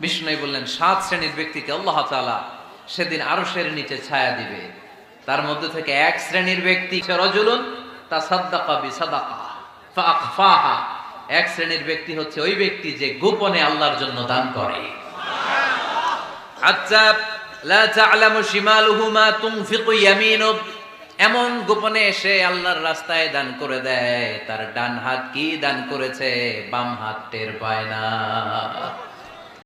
বিষ্ণু বললেন, সাত শ্রেণির ব্যক্তিকে আল্লাহ তাআলা সেদিন আরও আরশের নিচে ছায়া দিবে। তার মধ্যে থেকে এক শ্রেণির ব্যক্তি রজুলুন তা সাদ্দাকা বি সাদাকা এক শ্রেণির ব্যক্তি হচ্ছে ওই ব্যক্তি যে গোপনে আল্লাহর জন্য দান করে। আচ্ছা লা তা'লামু শিমালুহু মা তুনফিকু ইয়ামিনু। এমন গোপনে এসে আল্লাহর রাস্তায় দান করে দেয়। তার ডান হাত কি দান করেছে? বাম হাত টের পায় না।